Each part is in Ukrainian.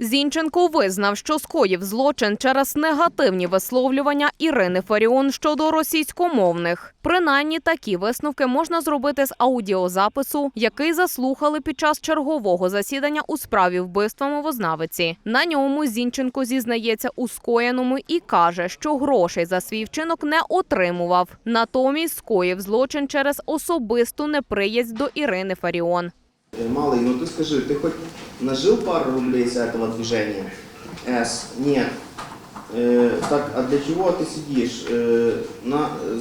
Зінченко визнав, що скоїв злочин через негативні висловлювання Ірини Фаріон щодо російськомовних. Принаймні такі висновки можна зробити з аудіозапису, який заслухали під час чергового засідання у справі вбивства мовознавиці. На ньому Зінченко зізнається у скоєному і каже, що грошей за свій вчинок не отримував. Натомість скоїв злочин через особисту неприязнь до Ірини Фаріон. Э, Малый, ну ты скажи, ты хоть нажил пару рублей с этого движения? С. Нет. Э, так, а для чего ты сидишь? Э, на э,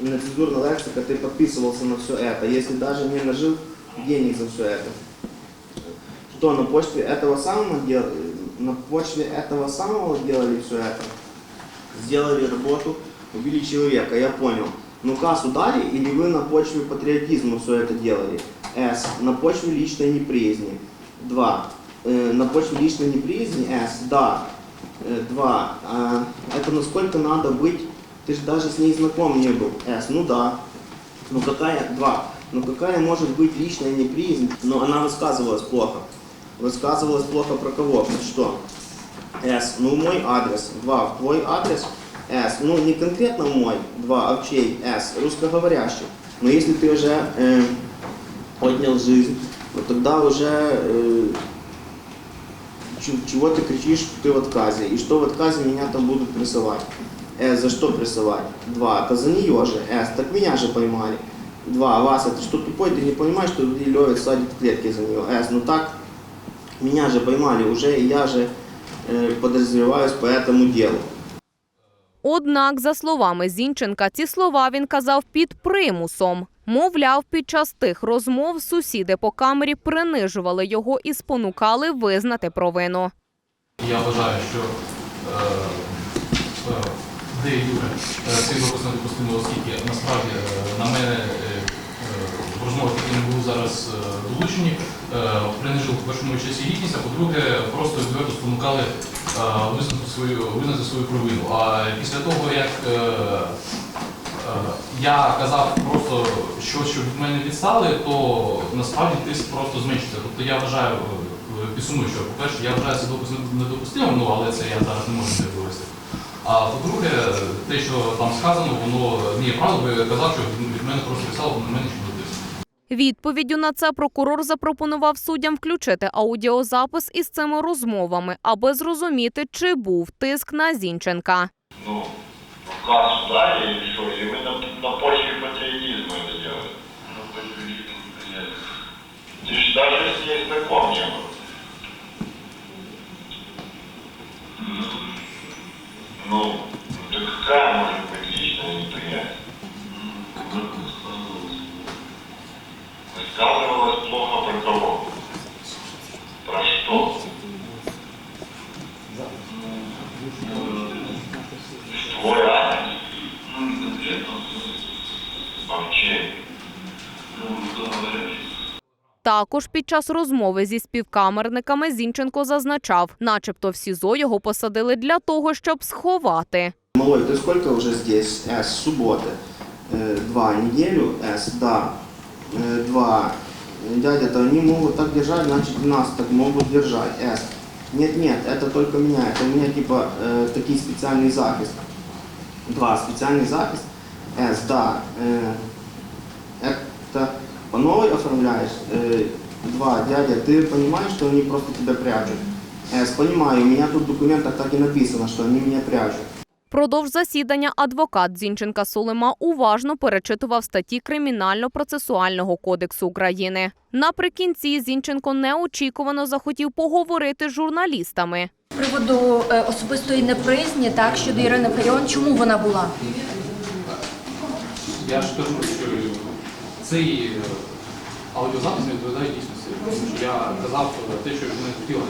нецензурная лексика ты подписывался на все это, если даже не нажил денег за все это. Что, на почве этого самого дел... на почве этого самого делали все это? Сделали работу, убили человека, я понял. Ну кассу дали или вы на почве патриотизма все это делали? С. На почве личной неприязни. 2. на почве личной неприязни. С. Да. 2. это насколько надо быть... Ты же даже с ней знаком не был. С. Ну да. Ну какая... 2. Ну какая может быть личная неприязнь? Но она высказывалась плохо. Высказывалась плохо про кого? Что? С. Ну мой адрес. 2. В твой адрес. С. Ну не конкретно мой. 2. А чей? С. Русскоговорящий. Но если ты уже э, отнял жизнь, то тогда уже э, чё- чего ты кричишь, что ты в отказе, и что в отказе меня там будут прессовать. С, за что прессовать? Два, это за нее же. С, так меня же поймали. Два, Вася, ты что тупой, ты не понимаешь, что людей ловят, садят в клетки за нее. С, ну так, меня же поймали уже, и я же э, подозреваюсь по этому делу. Однак, за словами Зінченка, ці слова він казав під примусом. Мовляв, під час тих розмов сусіди по камері принижували його і спонукали визнати провину. Я вважаю, що де Юре цей допис недопустимо, оскільки насправді е, на мене е, е, в розмовах, які не були зараз долучені, принижили в першому часі гідність, а по-друге, просто відверто спонукали визнати свою, визнати свою провину. А після того, як я казав просто щось, щоб від мене відстали, то насправді тиск просто зменшиться. Тобто я вважаю, е, підсумую, що по-перше, я вважаю це допис недопустимим, ну але це я зараз не можу це вивести. А по-друге, те, що там сказано, воно не є правдою, бо я казав, що від мене просто писало, на мене нічого не тиск. Відповіддю на це прокурор запропонував суддям включити аудіозапис із цими розмовами, аби зрозуміти, чи був тиск на Зінченка. Ну, в кассу дали или что? Или мы на, на почве патриотизма это делали? На почве патриотизма. Же даже с ней знаком не был. Ну, так какая может быть личная неприязнь? Высказывалась плохо про кого? Про что? Адрес. Ну, не конкретно. А в чей? Ну, говорят. Також під час розмови зі співкамерниками Зінченко зазначав, начебто в СІЗО його посадили для того, щоб сховати. Малой, ты сколько уже здесь? С, с субботы. Э, два, неделю? С, да. Э, два. Дядя, то они могут так держать, значит и нас так могут держать. С. Нет, нет, это только меня. Это у меня типа э, такий специальный захист. Два, специальный захист. С, да. Э, это по новой оформляешь? Э, два, дядя, ты понимаешь, что они просто тебя прячут? С, понимаю, у меня тут в документах так и написано, что они меня прячут. Продовж засідання адвокат Зінченка Сулима уважно перечитував статті Кримінально-процесуального кодексу України. Наприкінці Зінченко неочікувано захотів поговорити з журналістами. З приводу е, особистої неприязні, так, щодо Ірини Фаріон, чому вона була? Я ж кажу, що цей е, аудіозапис не відповідає дійсності. Тому що я казав те, що вони хотіли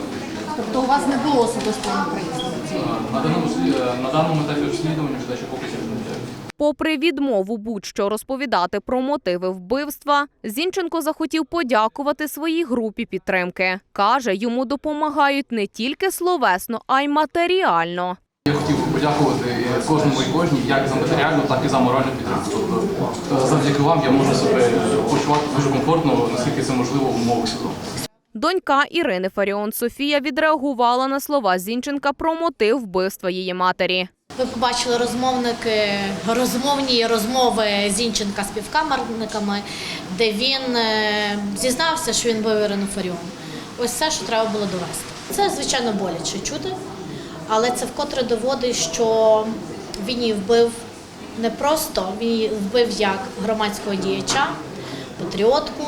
Тобто у вас не було особистої неприязні? Е, На даному, е, на даному етапі розслідування видача показів не виходить. Попри відмову будь-що розповідати про мотиви вбивства, Зінченко захотів подякувати своїй групі підтримки. Каже, йому допомагають не тільки словесно, а й матеріально. Подякувати кожному і кожній, як за матеріальну, так і за моральну підтримку. Тобто е, завдяки вам я можу себе почувати дуже комфортно, наскільки це можливо в умовах суду. Донька Ірини Фаріон Софія відреагувала на слова Зінченка про мотив вбивства її матері. Ви побачили розмовники, розмовні розмови Зінченка з співкамерниками, де він е, зізнався, що він бив Ірину Фаріон. Ось все, що треба було довести. Це, звичайно, боляче чути, але це вкотре доводить, що він її вбив не просто, він її вбив як громадського діяча, патріотку,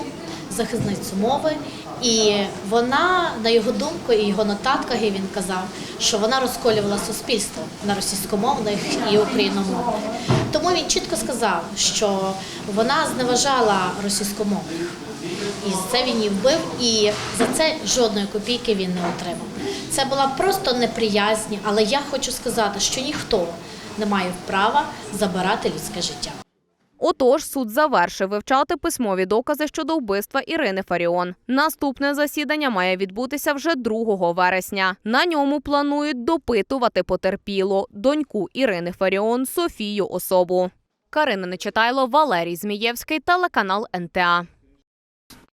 захисницю мови. І вона, на його думку, і його нотатках, і він казав, що вона розколювала суспільство на російськомовних і україномовних. Тому він чітко сказав, що вона зневажала російськомовних. І це він її вбив, і за це жодної копійки він не отримав. Це була просто неприязнь, але я хочу сказати, що ніхто не має права забирати людське життя. Отож, суд завершив вивчати письмові докази щодо вбивства Ірини Фаріон. Наступне засідання має відбутися вже 2 вересня. На ньому планують допитувати потерпіло доньку Ірини Фаріон Софію Особу. Карина Нечитайло, Валерій Змієвський, телеканал НТА.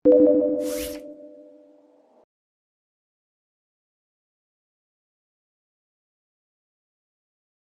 you